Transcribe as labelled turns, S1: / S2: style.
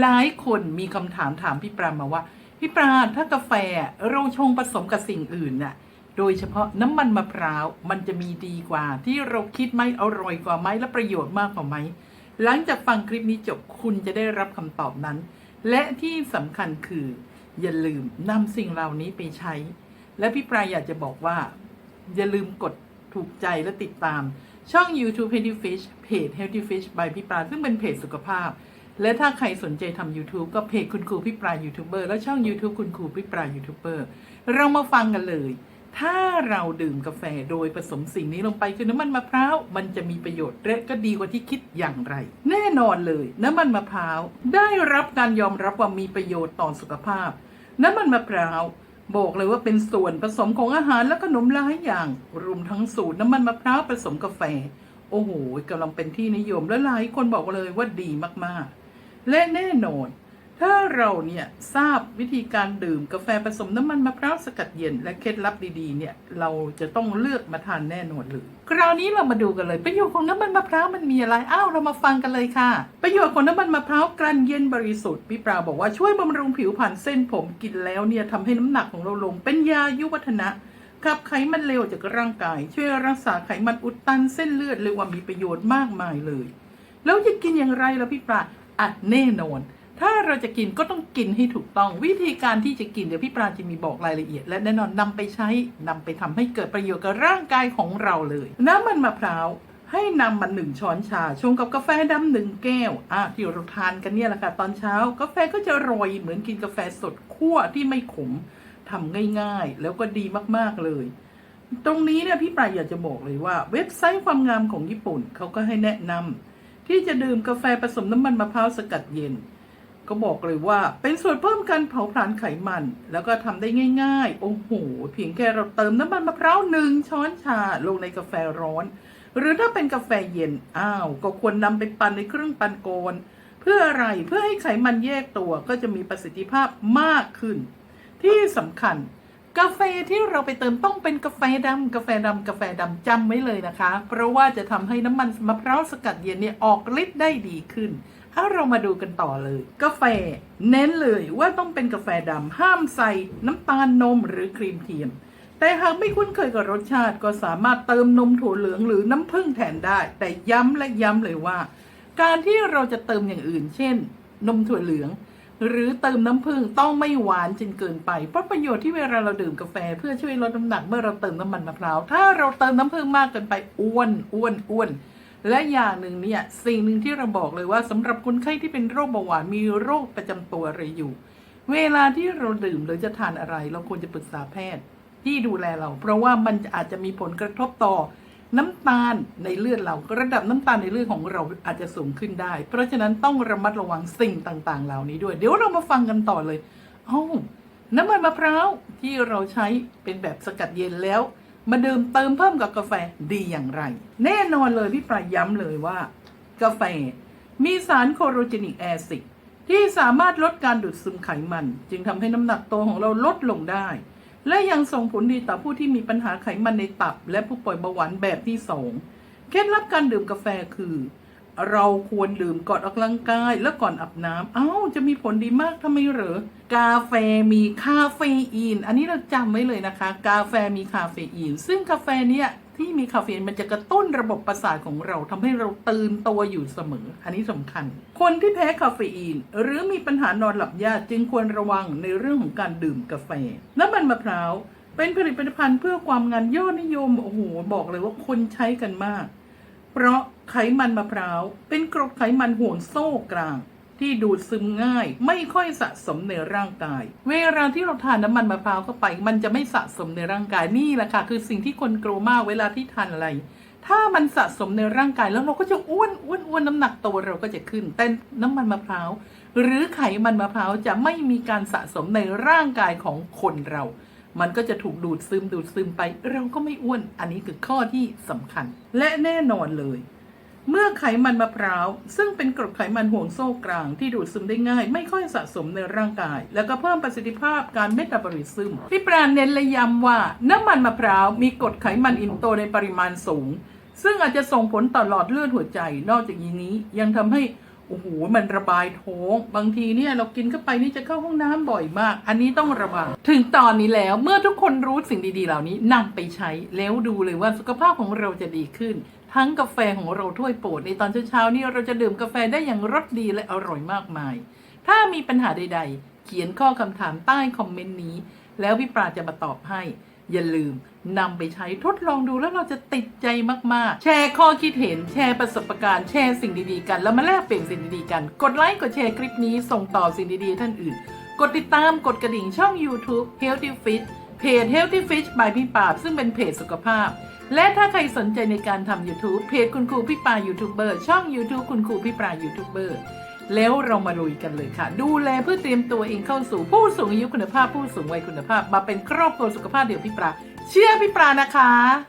S1: หลายคนมีคำถามถามพี่ปรามาว่า พี่ปราถ้ากาแฟเราชงผสมกับสิ่งอื่นน่ะ โดยเฉพาะน้ำมันมะพร้าวมันจะมีดีกว่า ที่เราคิดไหมอร่อยกว่าไหมและประโยชน์มากกว่าไหมหลังจากฟังคลิปนี้จบคุณจะได้รับคำตอบนั้น และที่สำคัญคือ อย่าลืมนำสิ่งเหล่านี้ไปใช้ และพี่ปรายอยากจะบอกว่า อย่าลืมกดถูกใจและติดตาม ช่อง YouTube Healthy Fish เพจ Healthy Fish by พี่ปราซึ่งเป็นเพจสุขภาพ และถ้าใครสนใจทำ YouTube ก็เพจคุณครูพี่ปรายูทูบเบอร์และช่อง YouTube คุณครูพี่ปรายูทูบเบอร์เรามาฟังกันเลย ถ้าเราดื่มกาแฟโดยผสมสิ่งนี้ลงไปคือน้ำมันมะพร้าวมันจะมีประโยชน์และก็ดีกว่าที่คิดอย่างไร แน่นอนเลย น้ำมันมะพร้าวได้รับการยอมรับว่ามีประโยชน์ต่อสุขภาพ น้ำมันมะพร้าวบอกเลยว่าเป็นส่วนผสมของอาหารและขนมหลายอย่าง รวมทั้งสูตรน้ำมันมะพร้าวผสมกาแฟ โอ้โหกำลังเป็นที่นิยมและหลายคนบอกเลยว่าดีมากๆ และแน่นอน ถ้าเราเนี่ยทราบวิธีการดื่มกาแฟผสมน้ำมันมะพร้าวสกัดเย็น และเคล็ดลับดีๆ เนี่ยเราจะต้องเลือกมาทานแน่นอนเลย คราวนี้เรามาดูกันเลย ประโยชน์ของน้ำมันมะพร้าวมันมีอะไรอ้าวเรามาฟังกันเลยค่ะ ประโยชน์ของน้ำมันมะพร้าวกลั่นเย็นบริสุทธิ์พี่ปราบอกว่าช่วยบำรุงผิวพรรณเส้นผมกินแล้วเนี่ยทำให้น้ำหนักของเราลงเป็นยายุวัฒนะขับไขมันเลวจากร่างกาย ช่วยรักษาไขมันอุดตันเส้นเลือดเรียกว่ามีประโยชน์มากมายเลย แล้วจะกินอย่างไรล่ะพี่ปรา อะแน่นอน ถ้าเราจะกินก็ต้องกินให้ถูกต้อง วิธีการที่จะกินเดี๋ยวพี่ปราจะมีบอกรายละเอียด และแน่นอนนำไปใช้นำไปทำให้เกิดประโยชน์กับร่างกายของเราเลย น้ำมันมะพร้าวให้นำมาหนึ่งช้อนชาชงกับกาแฟดำหนึ่งแก้วอะที่เราทานกันเนี่ยแหละค่ะตอนเช้า กาแฟก็จะอร่อยเหมือนกินกาแฟสดคั่วที่ไม่ขมทำง่ายๆ แล้วก็ดีมากๆเลย ตรงนี้เนี่ยพี่ปรายอยากจะบอกเลยว่า เว็บไซต์ความงามของญี่ปุ่นเขาก็ให้แนะนำ ที่จะดื่มกาแฟผสมน้ำมันมะพร้าวสกัดเย็น ก็บอกเลยว่าเป็นส่วนเพิ่มการเผาผลาญไขมัน แล้วก็ทำได้ง่าย ๆ โอ้โห เพียงแค่เราเติมน้ำมันมะพร้าวหนึ่งช้อนชาลงในกาแฟร้อน หรือถ้าเป็นกาแฟเย็น อ้าว ก็ควรนำไปปั่นในเครื่องปั่นโกนเพื่ออะไรเพื่อให้ไขมันแยกตัวก็จะมีประสิทธิภาพมากขึ้น ที่สำคัญ กาแฟที่เราไปเติมต้องเป็นกาแฟดำกาแฟดำกาแฟดำจำไว้เลยนะคะ เพราะว่าจะทำให้น้ำมันมะพร้าวสกัดเย็นเนี่ยออกฤทธิ์ได้ดีขึ้นเอาเรามาดูกันต่อเลย กาแฟเน้นเลยว่าต้องเป็นกาแฟดำห้ามใส่น้ำตาลนมหรือครีมเทียม แต่หากไม่คุ้นเคยกับรสชาติก็สามารถเติมนมถั่วเหลืองหรือน้ำผึ้งแทนได้ แต่ย้ำและย้ำเลยว่า การที่เราจะเติมอย่างอื่น เช่น นมถั่วเหลือง หรือเติมน้ำผึ้งต้องไม่หวานจนเกินไป เพราะประโยชน์ที่เวลาเราดื่มกาแฟเพื่อช่วยลดน้ำหนักเมื่อเราเติมน้ำมันมะพร้าว ถ้าเราเติมน้ำผึ้งมากเกินไปอ้วนอ้วนอ้วนและอย่างหนึ่งเนี่ยสิ่งหนึ่งที่เราบอกเลยว่าสำหรับคนไข้ที่เป็นโรคเบาหวานมีโรคประจำตัวอะไรอยู่ เวลาที่เราดื่มหรือจะทานอะไร เราควรจะปรึกษาแพทย์ที่ดูแลเรา เพราะว่ามันอาจจะมีผลกระทบต่อ น้ำตาลในเลือดเราระดับน้ำตาลในเลือดของเราอาจจะสูงขึ้นได้ เพราะฉะนั้นต้องระมัดระวังสิ่งต่างๆ เหล่านี้ด้วย เดี๋ยวเรามาฟังกันต่อเลยเอ้าน้ำมันมะพร้าวที่เราใช้เป็นแบบสกัดเย็นแล้ว มาดื่มเติมเพิ่มกับกาแฟดีอย่างไร แน่นอนเลยพี่ปลายย้ำเลยว่า กาแฟมีสารโคโรเจนิกแอซิดที่สามารถลดการดูดซึมไขมัน จึงทำให้น้ำหนักตัวของเราลดลงได้ และยังส่งผลดีต่อผู้ที่มีปัญหาไขมันในตับ และผู้ป่วยเบาหวานแบบที่สองเคล็ดลับการดื่มกาแฟคือ เราควรดื่มก่อนออกกำลังกายและก่อนอาบน้ำเอ้าจะมีผลดีมากทำไมเหรอ กาแฟมีคาเฟอีน อันนี้เราจำไว้เลยนะคะ กาแฟมีคาเฟอีน ซึ่งกาแฟเนี่ยที่มีคาเฟอีนมันจะกระตุ้นระบบประสาทของเราทำให้เราตื่นตัวอยู่เสมอ อันนี้สำคัญ คนที่แพ้คาเฟอีน หรือมีปัญหานอนหลับยากจึงควรระวังในเรื่องของการดื่มกาแฟ น้ำมันมะพร้าวเป็นผลิตภัณฑ์เพื่อความงานยอดนิยมโอ้โหบอกเลยว่าคนใช้กันมาก เพราะ ไขมันมะพร้าว เป็นกรดไขมันห่วงโซ่กลาง ที่ดูดซึมง่าย ไม่ค่อยสะสมในร่างกาย เวลาที่เราทานน้ำมันมะพร้าวเข้าไป มันจะไม่สะสมในร่างกายนี่แหละค่ะ คือสิ่งที่คนกลัวมากเวลาที่ทานอะไร ถ้ามันสะสมในร่างกายแล้วเราก็จะอ้วนอ้วนอ้วนน้ำหนักตัวเราก็จะขึ้นแต่น้ำมันมะพร้าวหรือไขมันมะพร้าวจะไม่มีการสะสมในร่างกายของคนเรา มันก็จะถูกดูดซึมดูดซึมไป เราก็ไม่อ้วน อันนี้คือข้อที่สำคัญ และแน่นอนเลย เมื่อไขมันมะพร้าว ซึ่งเป็นกรดไขมันห่วงโซ่กลางที่ดูดซึมได้ง่าย ไม่ค่อยสะสมในร่างกาย แล้วก็เพิ่มประสิทธิภาพการเมตาบอลิซึมพี่ปราณเน้นและย้ำว่าน้ำมันมะพร้าวมีกรดไขมันอินโตในปริมาณสูง ซึ่งอาจจะส่งผลต่อหลอดเลือดหัวใจ นอกจากนี้ยังทำให้ อ้โหมันระบายท้อง บางทีเนี่ยเรากินเข้าไปนี่จะเข้าห้องน้ำบ่อยมาก อันนี้ต้องระวังถึงตอนนี้แล้วเมื่อทุกคนรู้สิ่งดีๆ เหล่านี้นำไปใช้แล้วดูเลยว่าสุขภาพของเราจะดีขึ้น ทั้งกาแฟของเราถ้วยโปรดในตอนเช้าๆนี่เราจะดื่มกาแฟได้อย่างรสดีและอร่อยมากมาย ถ้ามีปัญหาใด ๆ เขียนข้อคำถามใต้คอมเมนต์นี้ แล้วพี่ปราจะมาตอบให้อย่าลืมนำไปใช้ทดลองดูแล้วเราจะติดใจมากๆ แชร์ข้อคิดเห็นแชร์ประสบการณ์แชร์สิ่งดีๆกัน แล้วมาแลกเปลี่ยนสิ่งดีๆกัน กดไลค์กดแชร์คลิปนี้ส่งต่อสิ่งดีๆท่านอื่น กดติดตามกดกระดิ่งช่อง YouTube Healthy Fit เพจ Healthy Fish by พี่ปาบซึ่งเป็นเพจสุขภาพ และถ้าใครสนใจในการทำ YouTube เพจคุณครูพี่ปายูทูบเบอร์ช่อง YouTube คุณครูพี่ปายูทูบเบอร์ แล้วเรามาลุยกันเลยค่ะ ดูแลเพื่อเตรียมตัวเองเข้าสู่ผู้สูงอายุคุณภาพผู้สูงวัยคุณภาพ มาเป็นครอบครัวสุขภาพเดี่ยวพี่ปลาเชื่อพี่ปลานะคะ